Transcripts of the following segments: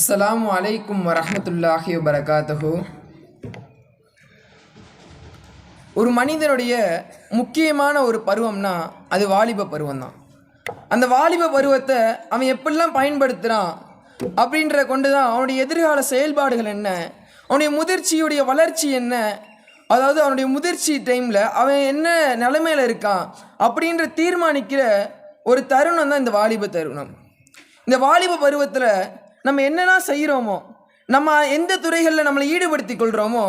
அஸ்லாம் அலைக்கும் வரமத்துல்லாஹி வபரகாத்துஹு. ஒரு மனிதனுடைய முக்கியமான ஒரு பருவம்னா அது வாலிப பருவம் தான் அந்த வாலிப பருவத்தை அவன் எப்படிலாம் பயன்படுத்துகிறான் அப்படின்ற கொண்டு தான் அவனுடைய எதிர்கால செயல்பாடுகள் என்ன அவனுடைய முதிர்ச்சியுடைய வளர்ச்சி என்ன அதாவது அவனுடைய முதிர்ச்சி டைமில் அவன் என்ன நிலைமையில் இருக்கான் அப்படின்ற தீர்மானிக்கிற ஒரு தருணம் தான் இந்த வாலிப தருணம். இந்த வாலிப பருவத்தில் நம்ம என்னெல்லாம் செய்கிறோமோ நம்ம எந்த துறைகளில் நம்மளை ஈடுபடுத்தி கொள்கிறோமோ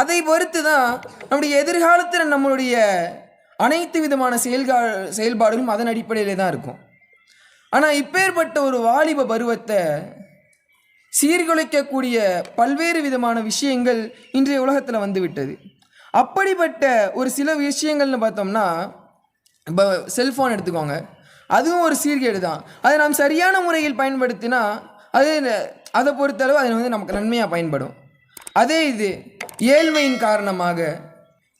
அதை பொறுத்து தான் நம்முடைய எதிர்காலத்தில் நம்மளுடைய அனைத்து விதமான செயல்கா செயல்பாடுகளும் அதன் அடிப்படையிலே தான் இருக்கும். ஆனால் இப்பேற்பட்ட ஒரு வாலிப பருவத்தை சீர்குலைக்கக்கூடிய பல்வேறு விதமான விஷயங்கள் இன்றைய உலகத்தில் வந்துவிட்டது. அப்படிப்பட்ட ஒரு சில விஷயங்கள்னு பார்த்தோம்னா இப்போ செல்ஃபோன் எடுத்துக்கோங்க. அதுவும் ஒரு சீர்கேடு தான். அதை நாம் சரியான முறையில் பயன்படுத்தினா அது அதை பொறுத்தளவு அது வந்து நமக்கு நன்மையாக பயன்படும். அதே இது ஏழ்மையின் காரணமாக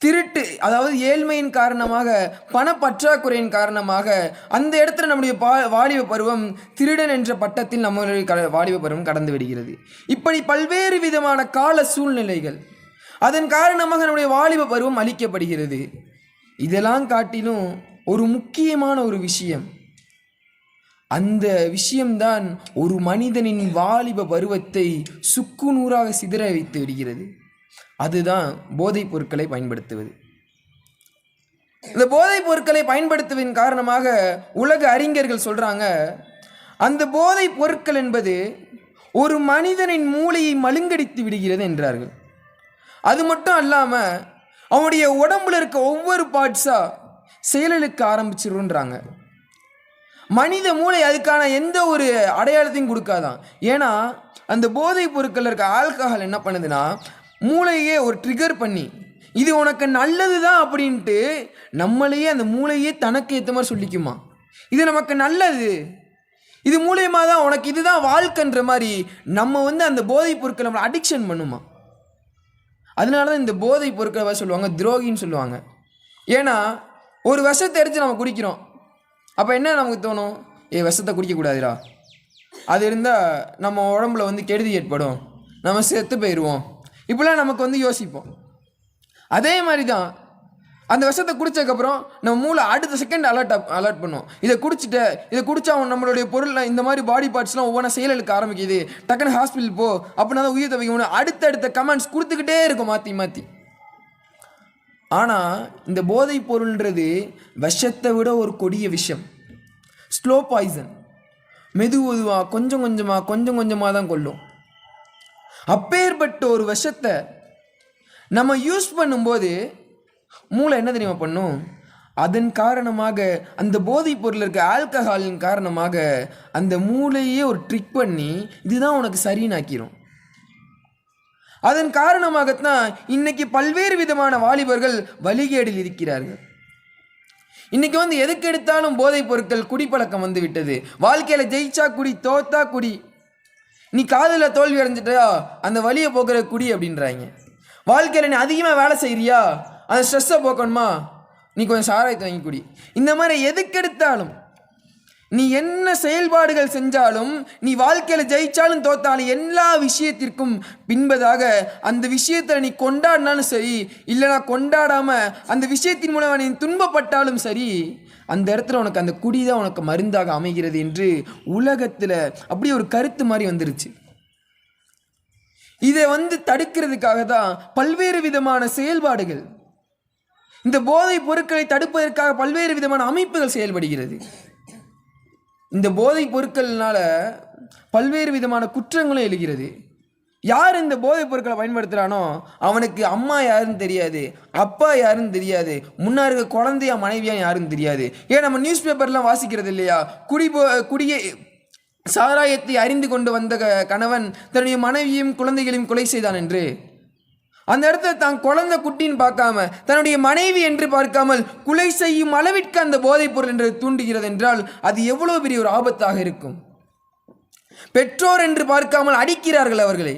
திருட்டு அதாவது ஏழ்மையின் காரணமாக பணப்பற்றாக்குறையின் காரணமாக அந்த இடத்துல நம்முடைய பா வாலிப பருவம் திருடன் என்ற பட்டத்தில் நம்மளுடைய க வாலிப பருவம் கடந்து விடுகிறது. இப்படி பல்வேறு விதமான கால சூழ்நிலைகள் அதன் காரணமாக நம்முடைய வாலிப பருவம் அளிக்கப்படுகிறது இதெல்லாம் காட்டிலும் ஒரு முக்கியமான ஒரு விஷயம் அந்த விஷயம்தான் ஒரு மனிதனின் வாலிப பருவத்தை சுக்குநூறாக சிதற வைத்து விடுகிறது. அதுதான் போதைப் பொருட்களை பயன்படுத்துவது. இந்த போதைப் பொருட்களை பயன்படுத்துவதன் காரணமாக உலக அறிஞர்கள் சொல்கிறாங்க அந்த போதைப் பொருட்கள் என்பது ஒரு மனிதனின் மூளையை மழுங்கடித்து விடுகிறது என்றார்கள். அது மட்டும் அல்லாமல் அவனுடைய உடம்புல இருக்க ஒவ்வொரு பார்ட்ஸாக செயலுக்கு ஆரம்பிச்சிருன்றாங்க மனித மூளை அதுக்கான எந்த ஒரு அடையாளத்தையும் கொடுக்காதான். ஏன்னா அந்த போதைப் பொருட்கள் இருக்க ஆல்கஹால் என்ன பண்ணுதுன்னா மூளையே ஒரு ட்ரிகர் பண்ணி இது உனக்கு நல்லது தான் அப்படின்ட்டு நம்மளையே அந்த மூளையே தனக்கு ஏற்ற மாதிரி சொல்லிக்குமா? இது நமக்கு நல்லது. இது மூலயமா தான் உனக்கு இதுதான் வாழ்க்கைன்ற மாதிரி நம்ம வந்து அந்த போதைப் பொருட்களை நம்மளை அடிக்ஷன் பண்ணுமா? அதனால தான் இந்த போதைப் பொருட்களை சொல்லுவாங்க துரோகின்னு சொல்லுவாங்க. ஏன்னா ஒரு விஷத்தை எடுத்து நம்ம குடிக்கிறோம். அப்போ என்ன நமக்கு தோணும்? ஏ விஷத்தை குடிக்கக்கூடாதுடா அது இருந்தால் நம்ம உடம்புல வந்து கெடுதி ஏற்படும். நம்ம செத்து போயிடுவோம் இப்படிலாம் நமக்கு வந்து யோசிப்போம். அதே மாதிரி தான் அந்த விஷத்தை குடித்ததுக்கப்புறம் நம்ம மூளை அடுத்த செகண்ட் அலர்ட் அலர்ட் பண்ணும். இதை குடிச்சிட்ட இதை குடிச்சா அவன் நம்மளுடைய பொருள் இந்த மாதிரி பாடி பார்ட்ஸ்லாம் ஒவ்வொன்றா செயலுக்கு ஆரம்பிக்குது. டக்குன்னு ஹாஸ்பிட்டல் போ அப்படின்னா தான் உயிர் தவிக்கணும் அடுத்தடுத்த கமெண்ட்ஸ் கொடுத்துக்கிட்டே இருக்கும் மாற்றி மாற்றி ஆனால் இந்த போதைப் பொருள்ன்றது விஷத்தை விட ஒரு கொடிய விஷம். ஸ்லோ பாய்சன் மெது மெதுவாக கொஞ்சம் கொஞ்சமாக கொஞ்சம் கொஞ்சமாக தான் கொள்ளும் அப்பேற்பட்ட ஒரு விஷத்தை நம்ம யூஸ் பண்ணும்போது மூளை என்ன தெரியுமா பண்ணும்? அதன் காரணமாக அந்த போதைப் பொருள் இருக்க ஆல்கஹாலின் காரணமாக அந்த மூளையே ஒரு ட்ரிக் பண்ணி இதுதான் உனக்கு சரின்னு ஆக்கிரும். அதன் காரணமாகத்தான் இன்னைக்கு பல்வேறு விதமான வாலிபர்கள் வழிகேடில் இருக்கிறார்கள். இன்னைக்கு வந்து எதுக்கு எடுத்தாலும் போதைப் பொருட்கள் குடிப்பழக்கம் வந்து விட்டது. வாழ்க்கையில் ஜெயிச்சா குடி தோத்தா குடி. நீ காதலில் தோல்வி அடைஞ்சிட்டா அந்த வழியை போக்குற குடி அப்படின்றாங்க. வாழ்க்கையில் நீ அதிகமாக வேலை செய்கிறியா அந்த ஸ்ட்ரெஸ்ஸை போக்கணுமா? நீ கொஞ்சம் சாராயத்தை வாங்கி குடி. இந்த மாதிரி எதுக்கெடுத்தாலும் நீ என்ன செயல்பாடுகள் செஞ்சாலும் நீ வாழ்க்கையில் ஜெயிச்சாலும் தோத்தாலும் எல்லா விஷயத்திற்கும் பின்பதாக அந்த விஷயத்தில் நீ கொண்டாடினாலும் சரி இல்லைனா கொண்டாடாம அந்த விஷயத்தின் மூலம் நீ துன்பப்பட்டாலும் சரி அந்த இடத்துல உனக்கு அந்த குடி தான் உனக்கு மருந்தாக அமைகிறது என்று உலகத்தில் அப்படியே ஒரு கருத்து மாதிரி வந்துருச்சு. இதை வந்து தடுக்கிறதுக்காக தான் பல்வேறு விதமான செயல்பாடுகள். இந்த போதைப் பொருட்களை தடுப்பதற்காக பல்வேறு விதமான அமைப்புகள் செயல்படுகிறது. இந்த போதைப் பொருட்கள்னால பல்வேறு விதமான குற்றங்களும் எழுகிறது. யார் இந்த போதைப் பொருட்களை பயன்படுத்துகிறானோ அவனுக்கு அம்மா யாருன்னு தெரியாது அப்பா யாருன்னு தெரியாது முன்னா இருக்க குழந்தையா மனைவியா யாருன்னு தெரியாது. ஏன் நம்ம நியூஸ் பேப்பர்லாம் வாசிக்கிறது இல்லையா? குடி போ குடியை சாராயத்தை அறிந்து கொண்டு வந்த க- கணவன் தன்னுடைய மனைவியும் குழந்தைகளையும் கொலை செய்தான் என்று. அந்த இடத்துல தான் குழந்தை குட்டின்னு பார்க்காம தன்னுடைய மனைவி என்று பார்க்காமல் குலை செய்யும் அளவிற்கு அந்த போதைப் பொருள் என்று தூண்டுகிறது என்றால் அது எவ்வளவு பெரிய ஒரு ஆபத்தாக இருக்கும். பெற்றோர் என்று பார்க்காமல் அடிக்கிறார்கள் அவர்களை.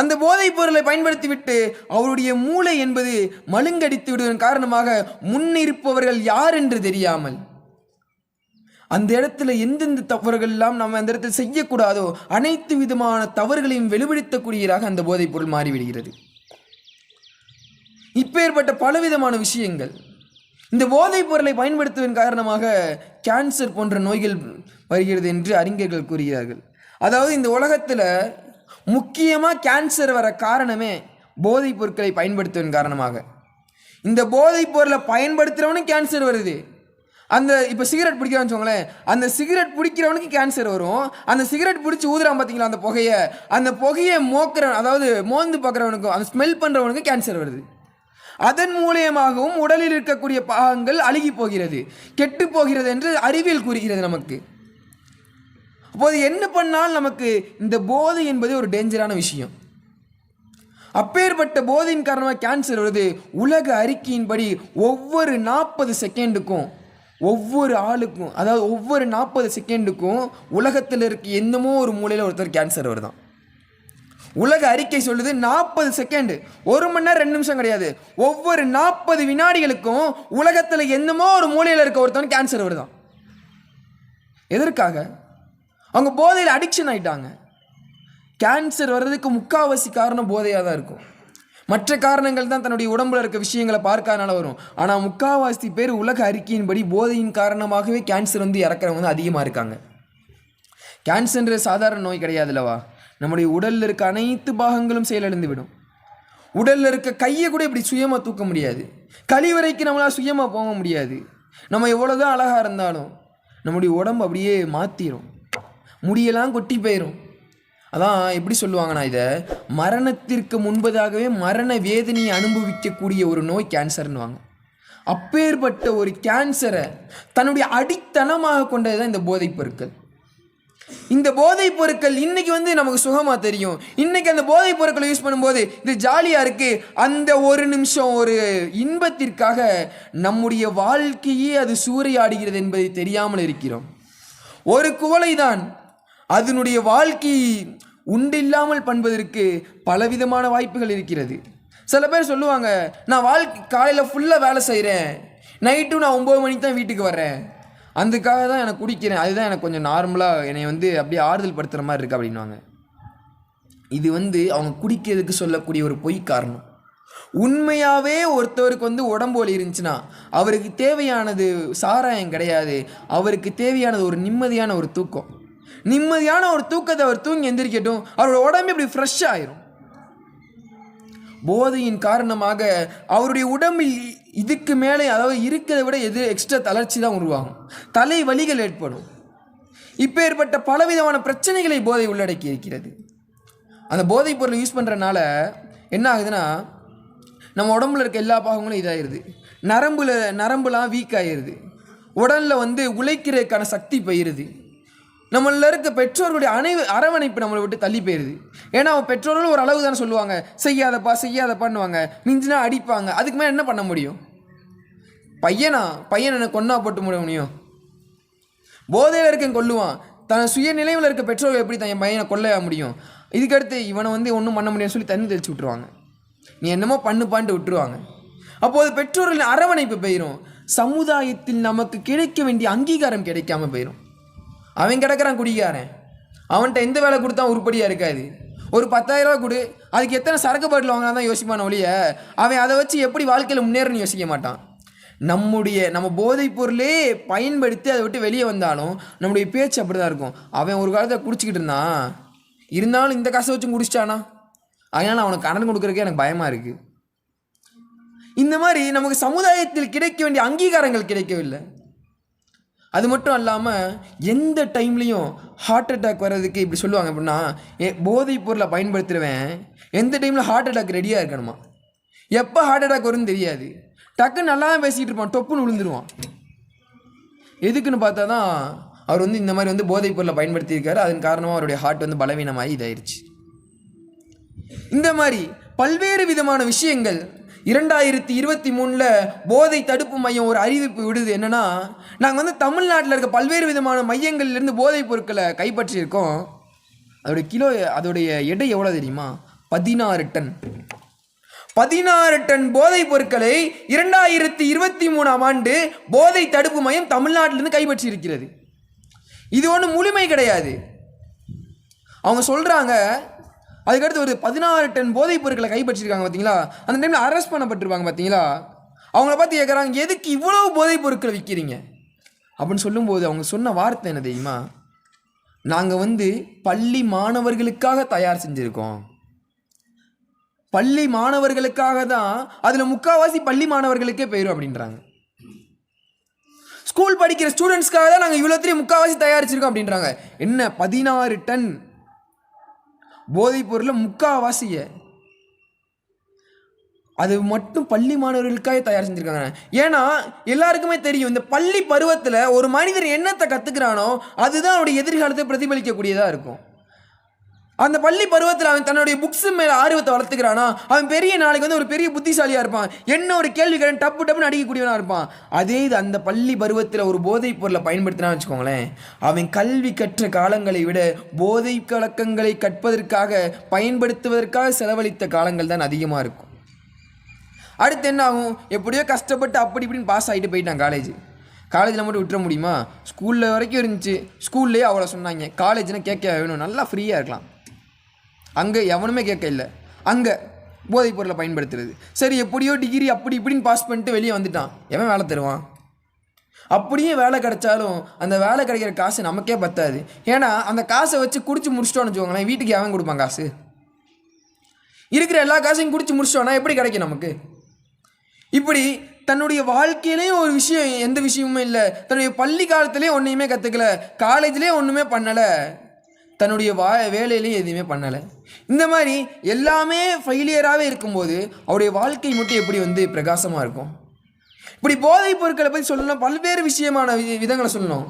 அந்த போதைப் பொருளை பயன்படுத்திவிட்டு அவருடைய மூளை என்பது மழுங்கடித்து விடுவதன் காரணமாக முன்னிருப்பவர்கள் யார் என்று தெரியாமல். அந்த இடத்துல எந்தெந்த தவறுகள் எல்லாம் நம்ம அந்த இடத்துல செய்யக்கூடாதோ அனைத்து விதமான தவறுகளையும் வெளிப்படுத்தக்கூடியதாக அந்த போதைப் பொருள் மாறிவிடுகிறது. இப்பேற்பட்ட பலவிதமான விஷயங்கள். இந்த போதைப் பொருளை பயன்படுத்துவதன் காரணமாக கேன்சர் போன்ற நோய்கள் வருகிறது என்று அறிஞர்கள் கூறுகிறார்கள். அதாவது இந்த உலகத்தில் முக்கியமாக கேன்சர் வர காரணமே போதைப் பொருட்களை பயன்படுத்துவதன் காரணமாக. இந்த போதைப் பொருளை பயன்படுத்துகிறவனும் கேன்சர் வருது. அந்த இப்போ சிகரெட் பிடிக்கிறான்னு வச்சுக்கோங்களேன் அந்த சிகரெட் பிடிக்கிறவனுக்கு கேன்சர் வரும். அந்த சிகரெட் பிடிச்சி ஊதுறான் பார்த்தீங்களா அந்த புகையை? அந்த புகையை மோக்கிற அதாவது மோந்து பார்க்குறவனுக்கும் அந்த ஸ்மெல் பண்ணுறவனுக்கு கேன்சர் வருது. அதன் மூலியமாகவும் உடலில் இருக்கக்கூடிய பாகங்கள் அழுகி போகிறது. கெட்டு போகிறது என்று அறிவியல் கூறுகிறது நமக்கு. அப்போது என்ன பண்ணால் நமக்கு இந்த போதை என்பது ஒரு டேஞ்சரான விஷயம். அப்பேற்பட்ட போதையின் காரணமாக கேன்சர் வருது. உலக அறிக்கையின்படி ஒவ்வொரு நாற்பது செகண்டுக்கும் ஒவ்வொரு ஆளுக்கும் அதாவது ஒவ்வொரு நாற்பது செகண்டுக்கும் உலகத்தில் இருக்க என்னமோ ஒரு மூலையில் ஒருத்தர் கேன்சர் வருதான். உலக அறிக்கை சொல்லுது நாற்பது செகண்டு ஒரு மணி நேரம் ரெண்டு நிமிஷம் கிடையாது. ஒவ்வொரு நாற்பது வினாடிகளுக்கும் உலகத்தில் என்னமோ ஒரு மூலையில் இருக்க ஒருத்தவன் கேன்சர் வருதான். எதற்காக? அவங்க போதையில் அடிக்ஷன் ஆகிட்டாங்க கேன்சர் வர்றதுக்கு முக்காவாசி காரணம் போதையாக தான் இருக்கும். மற்ற காரணங்கள் தான் தன்னுடைய உடம்புல இருக்க விஷயங்களை பார்க்கறதுனால வரும். ஆனால் முக்காவாசி பேர் உலக அறிக்கையின்படி போதையின் காரணமாகவே கேன்சர் வந்து இறக்குறவங்க வந்து அதிகமாக இருக்காங்க. கேன்சர்ன்ற சாதாரண நோய் கிடையாதுல்லவா? நம்முடைய உடலில் இருக்க அனைத்து பாகங்களும் செயலிழந்து விடும். உடலில் இருக்க கையை கூட இப்படி சுயமாக தூக்க முடியாது. கழிவறைக்கு நம்மளால் சுயமாக போக முடியாது. நம்ம எவ்வளோதான் அழகாக இருந்தாலும் நம்முடைய உடம்பு அப்படியே மாற்றிடும் முடியெல்லாம் கொட்டி போயிடும் அதான் எப்படி சொல்லுவாங்கன்னா இதை? மரணத்திற்கு முன்பதாகவே மரண வேதனையை அனுபவிக்கக்கூடிய ஒரு நோய் கேன்சர்னுவாங்க அப்பேற்பட்ட ஒரு கேன்சரை தன்னுடைய அடித்தனமாக கொண்டது தான் இந்த போதைப் பொருட்கள் இந்த போதைப் பொருட்கள் இன்னைக்கு வந்து நமக்கு சுகமாக தெரியும். இன்னைக்கு அந்த போதைப் பொருட்களை யூஸ் பண்ணும்போது இது ஜாலியாக இருக்குது அந்த ஒரு நிமிஷம் ஒரு இன்பத்திற்காக நம்முடைய வாழ்க்கையே அது சூறையாடுகிறது என்பதை தெரியாமல் இருக்கிறோம். ஒரு குவளை தான் அதனுடைய வாழ்க்கை உண்டில்லாமல் பண்பதற்கு பலவிதமான வாய்ப்புகள் இருக்கிறது. சில பேர் சொல்லுவாங்க நான் வாழ்க்கை காலையில் ஃபுல்லாக வேலை செய்கிறேன் நைட்டும் நான் ஒம்பது மணிக்கு தான் வீட்டுக்கு வர்றேன். அதுக்காக தான் எனக்கு குடிக்கிறேன். அதுதான் எனக்கு கொஞ்சம் நார்மலாக என்னை வந்து அப்படியே ஆறுதல் படுத்துகிற மாதிரி இருக்குது அப்படின்வாங்க இது வந்து அவங்க குடிக்கிறதுக்கு சொல்லக்கூடிய ஒரு பொய் காரணம். உண்மையாகவே ஒருத்தவருக்கு வந்து உடம்பு வலி இருந்துச்சுன்னா அவருக்கு தேவையானது சாராயம் கிடையாது. அவருக்கு தேவையானது ஒரு நிம்மதியான ஒரு தூக்கம். நிம்மதியான ஒரு தூக்கத்தை அவர் தூங்கி எந்திரிக்கட்டும் அவரோட உடம்பு இப்படி ஃப்ரெஷ் ஆயிரும். போதையின் காரணமாக அவருடைய உடம்பில் இதுக்கு மேலே அதாவது இருக்கிறதை விட எது எக்ஸ்ட்ரா தளர்ச்சி தான் உருவாகும். தலை வலிகள் ஏற்படும். இப்போ ஏற்பட்ட பலவிதமான பிரச்சனைகளை போதை உள்ளடக்கி இருக்கிறது. அந்த போதைப் பொருளை யூஸ் பண்ணுறனால என்ன ஆகுதுன்னா நம்ம உடம்புல இருக்க எல்லா பாகங்களும் இதாகிடுது நரம்புல நரம்புலாம் வீக் ஆகிடுது உடலில் வந்து உழைக்கிறதுக்கான சக்தி போயிடுது நம்மள இருக்க பெற்றோர்களுடைய அனை அரவணைப்பு நம்மளை விட்டு தள்ளி போயிடுது ஏன்னா அவன் பெற்றோர்கள் ஒரு அளவு தானே சொல்லுவாங்க. செய்யாதப்பா செய்யாதப்பான்னுவாங்க. மிஞ்சினா அடிப்பாங்க. அதுக்கு மேலே என்ன பண்ண முடியும்? பையனா? பையன் என்ன கொன்னா போட்டு முடிய முடியும்? போதையில் இருக்கேன் கொல்லுவான். தன் சுய நிலையில் இருக்க பெற்றோர்கள் எப்படி தன் என் பையனை கொல்லையா முடியும்? இதுக்கடுத்து இவனை வந்து ஒன்றும் பண்ண முடியும்னு சொல்லி தண்ணி தெளிச்சு விட்ருவாங்க நீ என்னமோ பண்ணுப்பான்ட்டு விட்டுருவாங்க. அப்போது பெற்றோர்களின் அரவணைப்பு போயிடும் சமுதாயத்தில் நமக்கு கிடைக்க வேண்டிய அங்கீகாரம் கிடைக்காம போயிடும் அவன் கிடக்குறான் குடிக்காரன் அவன்கிட்ட எந்த வேலை கொடுத்தா உருப்படியாக இருக்காது. ஒரு பத்தாயிரரூவா கொடு. அதுக்கு எத்தனை சரக்கு பாட்டில் வாங்கினா தான் யோசிப்பான ஒழிய அவன் அதை வச்சு எப்படி வாழ்க்கையில் முன்னேறன்னு யோசிக்க மாட்டான். நம்முடைய நம்ம போதைப் பொருளே பயன்படுத்தி அதை விட்டு வெளியே வந்தாலும் நம்முடைய பேச்சு அப்படி தான் இருக்கும். அவன் ஒரு காலத்தில் குடிச்சிக்கிட்டு இருந்தான். இருந்தாலும் இந்த காசை வச்சு குடிச்சிட்டானா? அதனால் அவனுக்கு கடன் கொடுக்குறதுக்கே எனக்கு பயமாக இருக்குது இந்த மாதிரி நமக்கு சமுதாயத்தில் கிடைக்க வேண்டிய அங்கீகாரங்கள் கிடைக்கவில்லை. அது மட்டும் இல்லாமல் எந்த டைம்லேயும் ஹார்ட் அட்டாக் வர்றதுக்கு இப்படி சொல்லுவாங்க அப்படின்னா ஏ போதைப் பொருளை பயன்படுத்துகிறவன் எந்த டைமில் ஹார்ட் அட்டாக் ரெடியாக இருக்கணுமா? எப்போ ஹார்ட் அட்டாக் வரும்னு தெரியாது. டக்குன்னு நல்லா பேசிகிட்டு இருப்பான் டொப்புன்னு விழுந்துருவான் எதுக்குன்னு பார்த்தா தான் அவர் வந்து இந்த மாதிரி வந்து போதைப் பொருளை பயன்படுத்தியிருக்காரு. அதன் காரணமாக அவருடைய ஹார்ட் வந்து பலவீனமாகி இதாயிருச்சு. இந்த மாதிரி பல்வேறு விதமான விஷயங்கள் இரண்டாயிரத்தி இருபத்தி மூணில் போதை தடுப்பு மையம் ஒரு அறிவிப்பு விடுது. என்னென்னா நாங்கள் வந்து தமிழ்நாட்டில் இருக்க பல்வேறு விதமான மையங்கள்லேருந்து போதைப் பொருட்களை கைப்பற்றியிருக்கோம். அதோடைய கிலோ அதோடைய எடை எவ்வளோ தெரியுமா? பதினாறு டன். பதினாறு டன் போதைப் பொருட்களை இரண்டாயிரத்தி இருபத்தி மூணாம் ஆண்டு போதை தடுப்பு மையம் தமிழ்நாட்டிலிருந்து கைப்பற்றி இருக்கிறது இது ஒன்றும் முழுமை கிடையாது. அவங்க சொல்கிறாங்க அதுக்கடுத்து ஒரு பதினாறு டன் போதைப் பொருட்களை கைப்பற்றிருக்காங்க பார்த்தீங்களா அந்த டைமில் அரெஸ்ட் பண்ணப்பட்டிருப்பாங்க பார்த்தீங்களா அவங்கள பார்த்து கேட்குறாங்க எதுக்கு இவ்வளோ போதைப் பொருட்களை விற்கிறீங்க அப்படின்னு சொல்லும்போது அவங்க சொன்ன வார்த்தை என்ன தெரியுமா? நாங்கள் வந்து பள்ளி மாணவர்களுக்காக தயார் செஞ்சுருக்கோம். பள்ளி மாணவர்களுக்காக தான் அதில் முக்கால்வாசி பள்ளி மாணவர்களுக்கே போயிடும் அப்படின்றாங்க. ஸ்கூல் படிக்கிற ஸ்டூடெண்ட்ஸ்க்காக தான் நாங்கள் இவ்வளோத்திலையும் முக்கால்வாசி தயாரிச்சிருக்கோம் அப்படின்றாங்க. என்ன பதினாறு டன் போதைப் பொருளை முக்காவாசிய. அது மட்டும் பள்ளி மாணவர்களுக்காக தயார் செஞ்சுருக்காங்க. ஏன்னா எல்லாருக்குமே தெரியும் இந்த பள்ளி பருவத்தில் ஒரு மனிதர் என்னத்தை கற்றுக்கிறானோ அதுதான் அவருடைய எதிர்காலத்தை பிரதிபலிக்கக்கூடியதாக இருக்கும். அந்த பள்ளி பருவத்தில் அவன் தன்னுடைய புக்ஸ் மேலே ஆர்வத்தை வளர்த்துக்கிறானா? அவன் பெரிய நாளைக்கு வந்து ஒரு பெரிய புத்திசாலியாக இருப்பான். என்ன ஒரு கேள்வி கடன் டப்பு டப்புன்னு அடிக்கக்கூடியவனாக இருப்பான். அதே இது அந்த பள்ளி பருவத்தில் ஒரு போதைப் பொருளை பயன்படுத்தினா வச்சுக்கோங்களேன். அவன் கல்வி கற்ற காலங்களை விட போதை கலக்கங்களை கற்பதற்காக பயன்படுத்துவதற்காக செலவழித்த காலங்கள் தான் அதிகமாக இருக்கும். அடுத்து என்ன ஆகும்? எப்படியோ கஷ்டப்பட்டு அப்படி இப்படின்னு பாஸ் ஆகிட்டு போயிட்டான் காலேஜ் காலேஜில் மட்டும் விட்டுற முடியுமா? ஸ்கூலில் வரைக்கும் இருந்துச்சு. ஸ்கூல்லேயே அவ்வளோ சொன்னாங்க. காலேஜ்னால் கேட்க வேணும். நல்லா ஃப்ரீயாக இருக்கலாம். அங்கே எவனுமே கேட்க இல்லை. அங்கே போதைப் பொருளை பயன்படுத்துறது. சரி எப்படியோ டிகிரி அப்படி இப்படின்னு பாஸ் பண்ணிட்டு வெளியே வந்துட்டான். எவன் வேலை தருவான்? அப்படியே வேலை கிடைச்சாலும் அந்த வேலை கிடைக்கிற காசு நமக்கே பத்தாது. ஏன்னா அந்த காசை வச்சு குடிச்சு முடிச்சிட்டோன்னு வச்சுக்கோங்களேன் வீட்டுக்கு எவன் கொடுப்பான் காசு? இருக்கிற எல்லா காசையும் குடிச்சு முடிச்சிட்டோன்னா எப்படி கிடைக்கும் நமக்கு? இப்படி தன்னுடைய வாழ்க்கையிலையும் ஒரு விஷயம் எந்த விஷயமுமே இல்லை. தன்னுடைய பள்ளி காலத்துலேயும் ஒன்றையுமே கற்றுக்கல காலேஜ்லேயே ஒன்றுமே பண்ணலை. தன்னுடைய வா வேலையிலையும் எதுவுமே பண்ணலை. இந்த மாதிரி எல்லாமே ஃபெயிலியராகவே இருக்கும்போது அவருடைய வாழ்க்கை மட்டும் எப்படி வந்து பிரகாசமாக இருக்கும்? இப்படி போதைப் பொருட்களை பற்றி சொல்லணும் பல்வேறு விஷயமான வி- விதங்களை சொல்லணும்.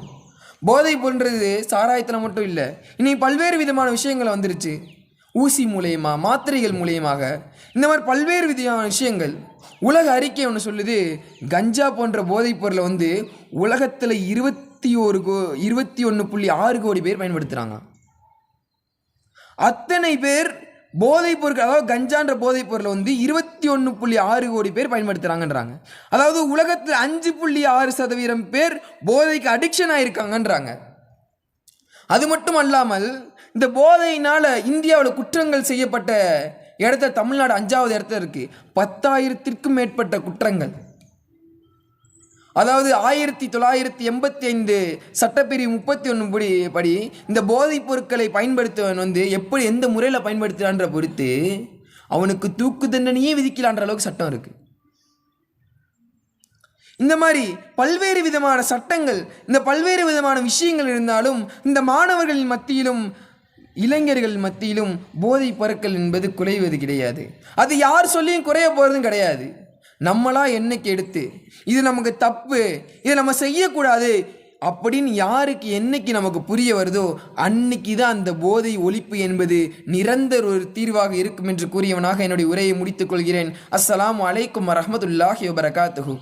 போதை பொருன்றது சாராயத்தில் மட்டும் இல்லை இன்னைக்கு பல்வேறு விதமான விஷயங்கள் வந்துருச்சு. ஊசி மூலயமா மாத்திரைகள் மூலியமாக. இந்த மாதிரி பல்வேறு விதமான விஷயங்கள். உலக அறிக்கை ஒன்று சொல்லுது கஞ்சா போன்ற போதைப் பொருளை வந்து உலகத்தில் இருபத்தி ஒரு கோ இருபத்தி ஒன்று புள்ளி ஆறு கோடி பேர் பயன்படுத்துகிறாங்க அத்தனை பேர் போதைப் பொருட்கள் அதாவது கஞ்சான்ற போதைப் பொருளை வந்து இருபத்தி ஒன்று புள்ளி ஆறு கோடி பேர் பயன்படுத்துகிறாங்கன்றாங்க அதாவது உலகத்தில் அஞ்சு புள்ளி ஆறு சதவீதம் பேர் போதைக்கு அடிக்ஷன் ஆகிருக்காங்கன்றாங்க அது மட்டும் அல்லாமல் இந்த போதையினால் இந்தியாவில் குற்றங்கள் செய்யப்பட்ட இடத்த தமிழ்நாடு அஞ்சாவது இடத்துல இருக்குது பத்தாயிரத்திற்கும் மேற்பட்ட குற்றங்கள். அதாவது ஆயிரத்தி தொள்ளாயிரத்தி எண்பத்தி ஐந்து சட்டப்பிரிவு முப்பத்தி ஒன்று படி படி இந்த போதைப் பொருட்களை பயன்படுத்துவன் வந்து எப்படி எந்த முறையில் பயன்படுத்துகிறான்ற பொறுத்து அவனுக்கு தூக்கு தண்டனையே விதிக்கலான்ற அளவுக்கு சட்டம் இருக்குது இந்த மாதிரி பல்வேறு விதமான சட்டங்கள் இந்த பல்வேறு விதமான விஷயங்கள் இருந்தாலும் இந்த மாணவர்களின் மத்தியிலும் இளைஞர்கள் மத்தியிலும் போதை பொருட்கள் என்பது குறைவது கிடையாது. அது யார் சொல்லியும் குறைய போகிறதும் கிடையாது. நம்மளாக என்னைக்கு எடுத்து இது நமக்கு தப்பு இதை நம்ம செய்யக்கூடாது அப்படின்னு யாருக்கு என்னைக்கு நமக்கு புரிய வருதோ அன்னைக்கு தான் அந்த போதை ஒழிப்பு என்பது நிரந்தர ஒரு தீர்வாக இருக்கும் என்று கூறியவனாக என்னுடைய உரையை முடித்துக் கொள்கிறேன். அஸ்லாம் அலைக்கும் வரமத்துல்லாஹி வபரகாத்துஹு.